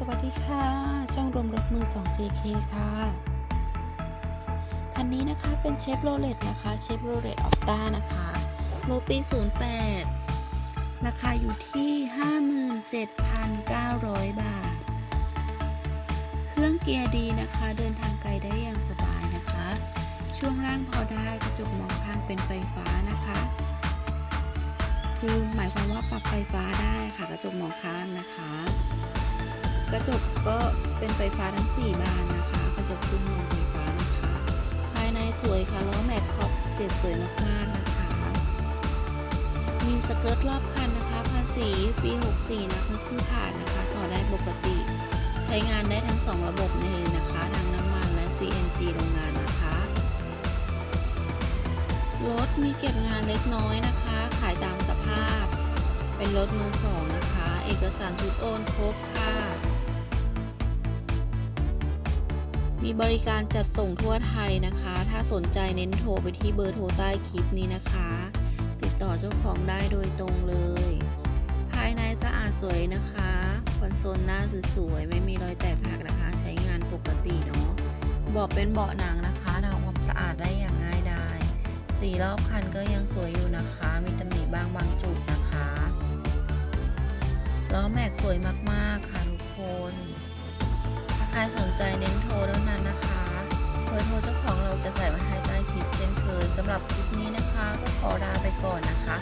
สวัสดีค่ะ ช่องรวมรถมือ 2 JK ค่ะ คันนี้นะคะเป็นเชฟโรเลตนะคะเชฟโรเลตออฟต้านะคะโลปี 08 ราคาอยู่ที่ 57,900 บาท เครื่องเกียร์ดีนะคะ เดินทางไกลได้อย่างสบายนะคะ ช่วงล่างพอได้กระจกมองข้างเป็นไฟฟ้านะคะ คือหมายความว่าปรับไฟฟ้าได้ค่ะกระจกมองข้างนะคะ กระจกก็เป็นไฟฟ้าทั้ง 4 บานนะคะ กระจกขึ้นมองไฟฟ้านะคะ ภายในสวยค่ะล้อแม็กขอบเกล็ดสวยมากๆนะคะ มีสเกิร์ตรอบคันนะคะ ภาษีปี 64 นะคะเพิ่ผ่านนะคะ ต่อได้ปกติ ใช้งานได้ทั้ง 2 ระบบเลยนะคะทั้งน้ำมันและ CNG โรงงานนะคะรถมีเก็บงานเล็กน้อยนะคะ ขายตามสภาพ เป็นรถมือสองนะคะ เอกสารทุกโอนครบค่ะ มีบริการจัดส่งทั่วไทยนะคะ ถ้าสนใจเน้นโทรไปที่เบอร์โทรใต้คลิปนี้นะคะ ติดต่อเจ้าของได้โดยตรงเลย ภายในสะอาดสวยนะคะคอนโซลหน้าสวยๆไม่มีรอยแตกหักนะคะ ใช้งานปกติเนาะเบาะเป็นเบาะหนังนะคะทำความสะอาดได้อย่างง่ายดายสีรอบคันก็ยังสวยอยู่นะคะ มีตำหนิบ้างบางจุดนะคะล้อแม็กสวยมากๆค่ะทุกคนาใครสนใจเน้นโทรเท่านั้นนะคะเบอร์โทรเจ้าของเราจะใส่ไว้ให้ใต้คลิปเช่นเคยสำหรับคลิปนี้นะคะ ก็ขอลาไปก่อนนะคะ